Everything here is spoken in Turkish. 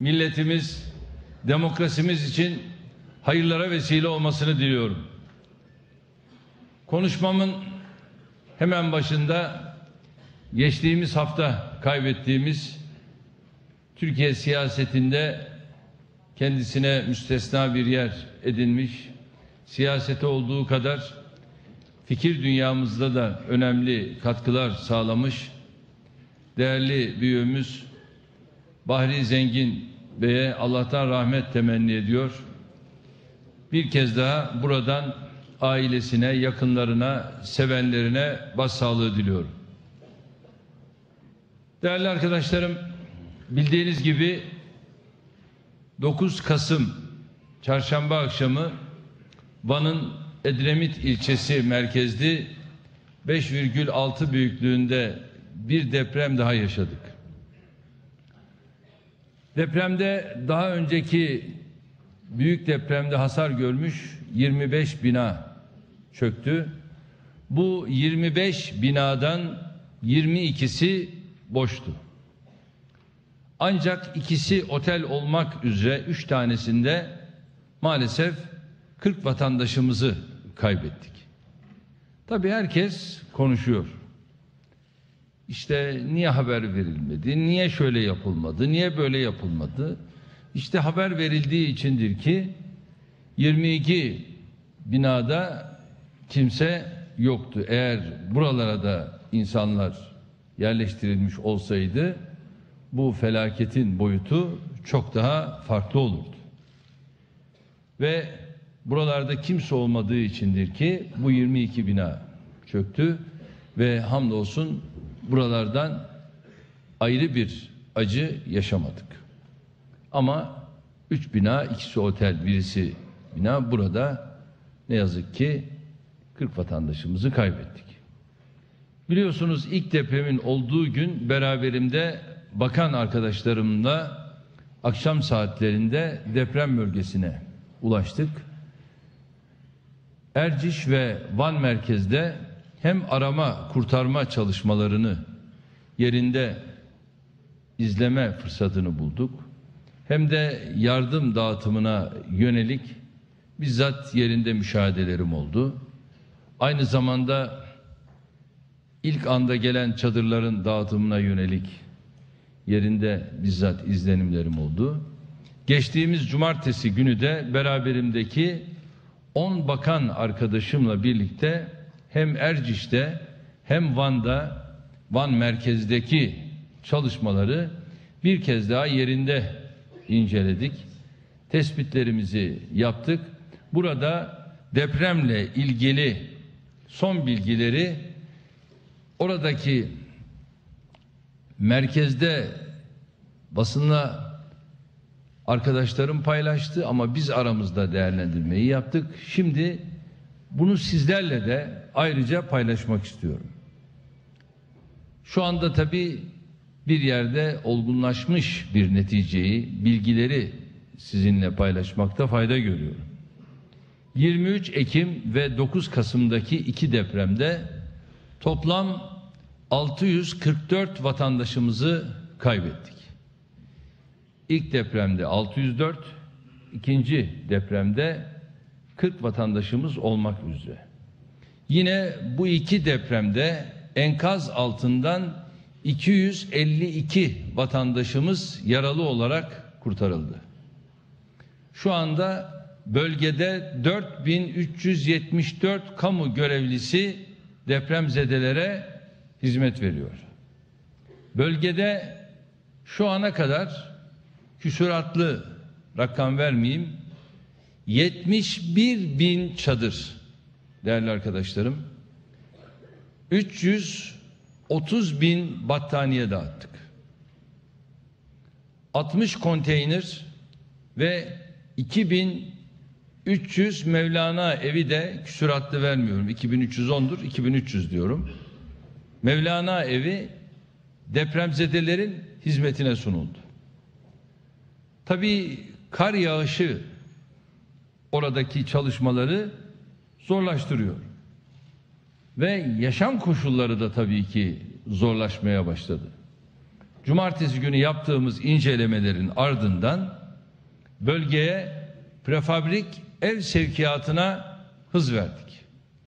milletimiz, demokrasimiz için hayırlara vesile olmasını diliyorum. Konuşmamın hemen başında geçtiğimiz hafta kaybettiğimiz Türkiye siyasetinde kendisine müstesna bir yer edinmiş, siyasete olduğu kadar fikir dünyamızda da önemli katkılar sağlamış değerli büyüğümüz Bahri Zengin Bey'e Allah'tan rahmet temenni ediyor. Bir kez daha buradan ailesine, yakınlarına, sevenlerine başsağlığı diliyorum. Değerli arkadaşlarım, bildiğiniz gibi 9 Kasım çarşamba akşamı Van'ın Edremit ilçesi merkezli 5,6 büyüklüğünde bir deprem daha yaşadık. Depremde daha önceki büyük depremde hasar görmüş 25 bina çöktü. Bu 25 binadan 22'si boştu. Ancak ikisi otel olmak üzere 3 tanesinde maalesef 40 vatandaşımızı kaybettik. Tabii herkes konuşuyor. İşte niye haber verilmedi? Niye şöyle yapılmadı? Niye böyle yapılmadı? İşte haber verildiği içindir ki 22 binada kimse yoktu. Eğer buralara da insanlar yerleştirilmiş olsaydı bu felaketin boyutu çok daha farklı olurdu. Ve buralarda kimse olmadığı içindir ki bu 22 bina çöktü ve hamdolsun buralardan ayrı bir acı yaşamadık. Ama üç bina, ikisi otel, birisi bina burada ne yazık ki 40 vatandaşımızı kaybettik. Biliyorsunuz ilk depremin olduğu gün beraberimde bakan arkadaşlarımla akşam saatlerinde deprem bölgesine ulaştık. Erciş ve Van merkezde hem arama kurtarma çalışmalarını yerinde izleme fırsatını bulduk. Hem de yardım dağıtımına yönelik bizzat yerinde müşahedelerim oldu. Aynı zamanda ilk anda gelen çadırların dağıtımına yönelik yerinde bizzat izlenimlerim oldu. Geçtiğimiz cumartesi günü de beraberimdeki 10 bakan arkadaşımla birlikte hem Erciş'te hem Van'da Van merkezdeki çalışmaları bir kez daha yerinde inceledik. Tespitlerimizi yaptık. Burada depremle ilgili son bilgileri oradaki merkezde basınla arkadaşlarım paylaştı ama biz aramızda değerlendirmeyi yaptık. Şimdi bunu sizlerle de ayrıca paylaşmak istiyorum. Şu anda tabii bir yerde olgunlaşmış bir neticeyi, bilgileri sizinle paylaşmakta fayda görüyorum. 23 Ekim ve 9 Kasım'daki iki depremde toplam 644 vatandaşımızı kaybettik. İlk depremde 604, ikinci depremde 40 vatandaşımız olmak üzere. Yine bu iki depremde enkaz altından 252 vatandaşımız yaralı olarak kurtarıldı. Şu anda bölgede 4374 kamu görevlisi depremzedelere hizmet veriyor. Bölgede şu ana kadar küsuratlı rakam vermeyeyim 71 bin çadır değerli arkadaşlarım 330 bin battaniye dağıttık. 60 konteyner ve 2300 Mevlana evi de küsuratlı vermiyorum. 2310'dur 2300 diyorum. Mevlana evi depremzedelerin hizmetine sunuldu. Tabii kar yağışı oradaki çalışmaları zorlaştırıyor. Ve yaşam koşulları da tabii ki zorlaşmaya başladı. Cumartesi günü yaptığımız incelemelerin ardından bölgeye prefabrik ev sevkiyatına hız verdik.